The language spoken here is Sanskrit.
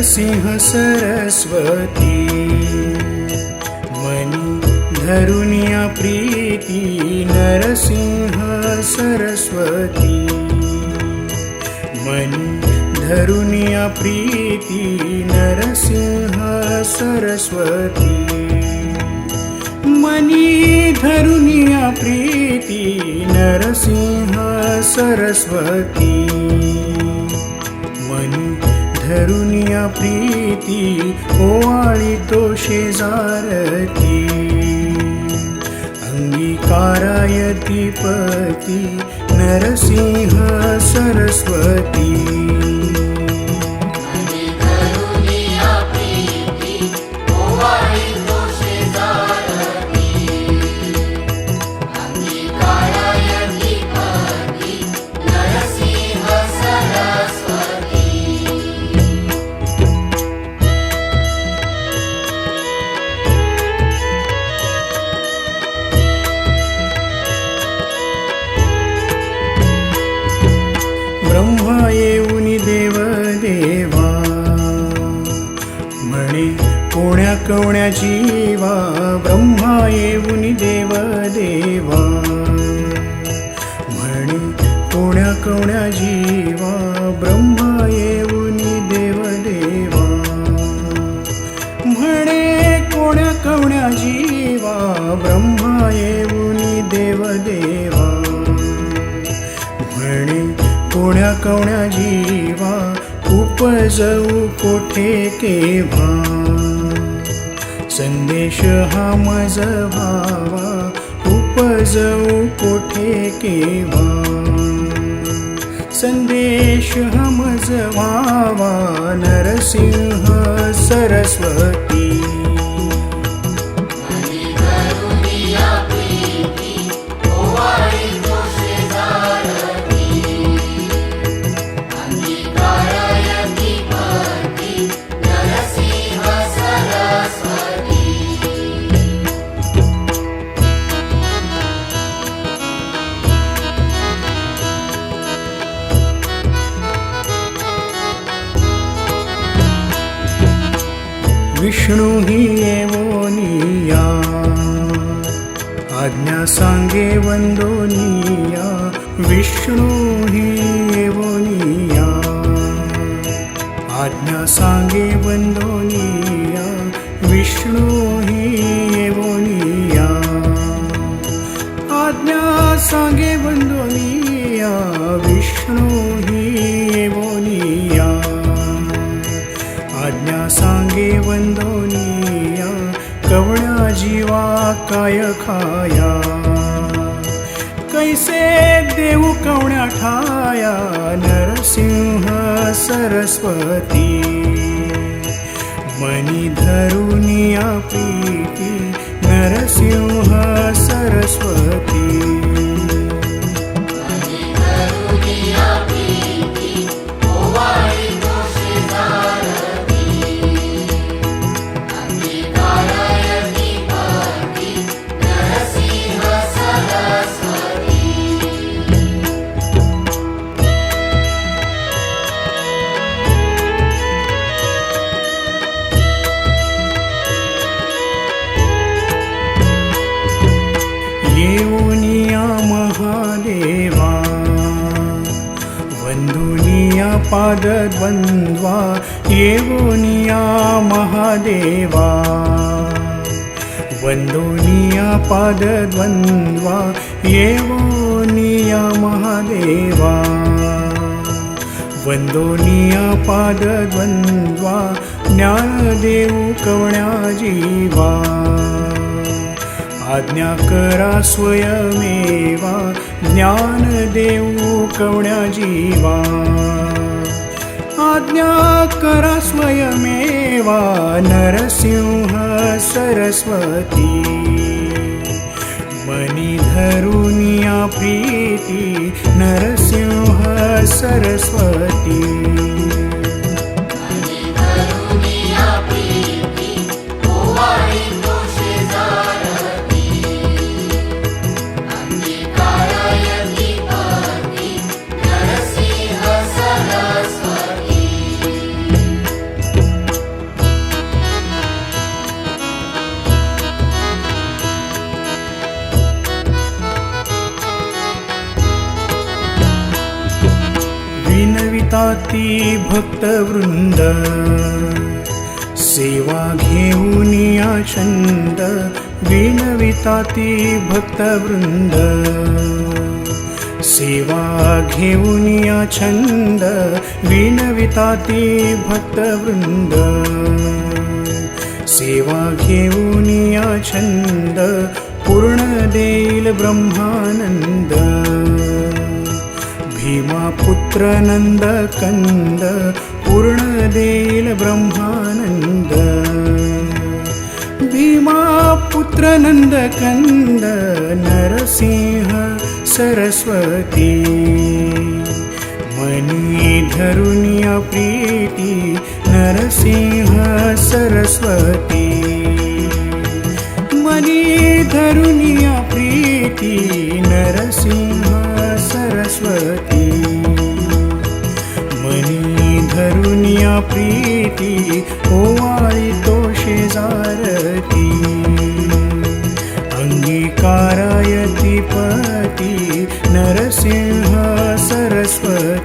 नरसिंह सरस्वती। मनी धरुनिया प्रीती नरसिंह सरस्वती। मनी धरुनिया प्रीती नरसिंह सरस्वती। धरुनिया प्रीती नरसिंह सरस्वती धरुनिया प्रीती ओवाळी तो शेजारती. अंगीकारायती पती नरसिंह सरस्वती. कोण्या कवण्या जीवा ब्रह्मा येऊनी देव, देवा. म्हणे कोण्या कवण्या जीवा, ब्रह्मा येऊनी देव, देवा. म्हणे कोण्या कवण्या जीवा, ब्रह्मा येऊनी देव, देवा. म्हणे कोण्या कवण्या जीवा, उपजवू कोठे केव्हा? संदेश हा मज भावा उपजवू कोठे केव्हा संदेश हा मज व्हावा नरसिंह सरस्वती विष्णु हि एवोनिया आज्ञा सांगे वंदोनिया. विष्णु हि एवोनिया आज्ञा सांगे वंदोनिया. विष्णु काय खाया कैसे देऊ कवण्या ठाया नरसिंह सरस्वती। मनी धरुनिया प्रीती नरसिंह सरस्वती पादद्वन्द्वा येवोनिया महादेवा. वन्दोनिया पादद्वन्द्वा येवोनिया महादेवा. वन्दोनिया पादद्वन्द्वा ज्ञानदेव कवण्या जीवा आज्ञा करा स्वयमेवा ज्ञान देऊ कवण्या जीवा. आज्ञा करा स्वयमेवा नरसिंह सरस्वती. मनी धरुनिया प्रीती नरसिंह सरस्वती विनविताती भक्तवृंद. सेवा घेऊनिया छंद विनविताती भक्तवृंद. सेवा घेऊनिया छंद विनविताती भक्तवृंद. सेवा घेऊनिया छंद पूर्ण देईल ब्रह्मानंद. भीमा पुत्र नंद कंद पूर्ण देईल ब्रह्मानंद भीमा पुत्र नंद कंद नरसिंह सरस्वती। मनी धरुनिया प्रीती नरसिंह सरस्वती। मनी धरुनिया प्रीती नरसिंह सरस्वती अन्य प्रीती ओवाळी तो शेजारती. अंगीकारायती पती नरसिंह सरस्वती.